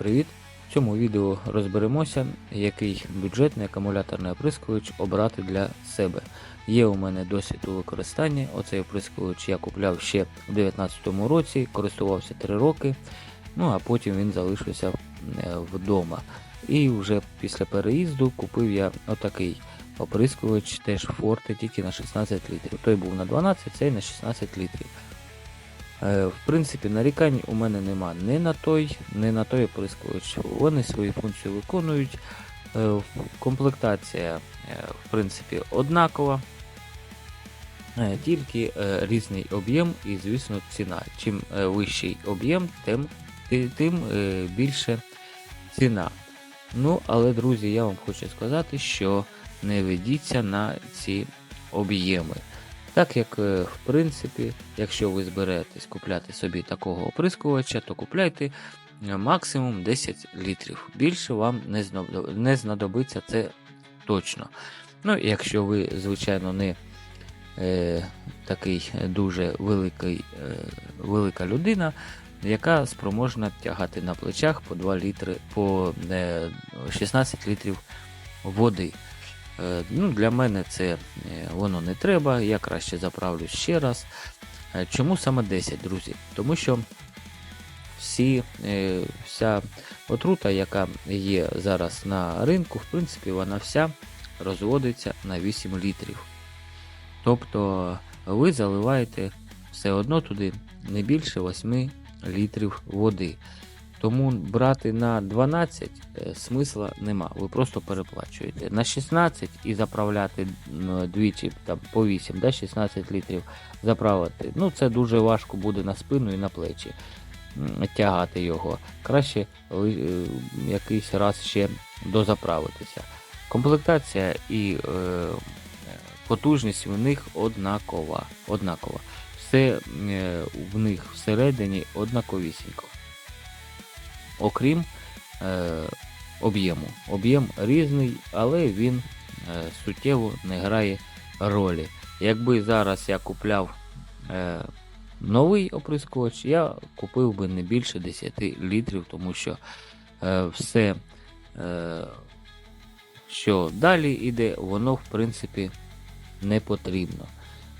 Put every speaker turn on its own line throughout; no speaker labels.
привіт! В цьому відео розберемося, який бюджетний акумуляторний оприскувач обрати для себе. Є у мене досвід у використанні. Оцей оприскувач я купляв ще у 2019 році, користувався 3 роки, ну а потім він залишився е, вдома. І вже після переїзду купив я отакий оприскувач, теж форте, тільки на 16 літрів. Той був на 12, цей на 16 літрів. Е, В принципі, нарікань у мене нема ні на той, ні на той оприскувач. Вони свою функцію виконують. Е, Комплектація, е, в принципі, однакова, тільки різний об'єм і, звісно, ціна. Чим вищий об'єм, тим, тим більше ціна. Ну, але, друзі, я вам хочу сказати, що не ведіться на ці об'єми. Так як, е, в принципі, якщо ви зберетесь купляти собі такого оприскувача, то купляйте е, максимум 10 літрів. Більше вам не знадобиться це точно. Ну, якщо ви, звичайно, не е, такий дуже великий, е, велика людина, яка спроможна тягати на плечах по 2 літри, по е, 16 літрів води. Е, Ну, для мене це воно не треба, я краще заправлюсь ще раз. Е, Чому саме 10, друзі? Тому що всі, е, вся отрута, яка є зараз на ринку, в принципі, вона вся розводиться на 8 літрів. Тобто ви заливаєте все одно туди не більше 8 літрів води. Тому брати на 12 е, смисла нема. Ви просто переплачуєте. На 16 і заправляти двічі там, по 8, да, 16 літрів заправити. Ну, це дуже важко буде на спину і на плечі тягати його. Краще е, якийсь раз ще дозаправитися. Комплектація і е, потужність в них однакова. однакова. Все е, в них всередині однаковісінько окрім е, об'єму. Об'єм різний, але він е, суттєво не грає ролі. Якби зараз я купляв е, новий оприскувач, я купив би не більше 10 літрів, тому що е, все, е, що далі йде, воно в принципі не потрібно.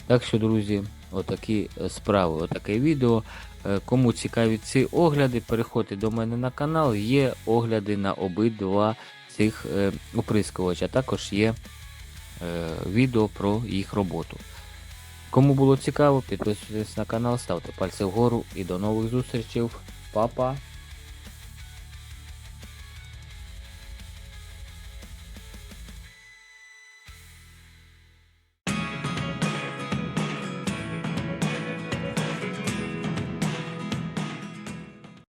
Так що, друзі, отакі е, справи, отаке відео. Е, Кому цікаві ці огляди, переходьте до мене на канал. Є огляди на обидва цих е, оприскувача. Також є відео про їх роботу. Кому було цікаво, підписуйтесь на канал, ставте пальці вгору і до нових зустрічей. Па-па!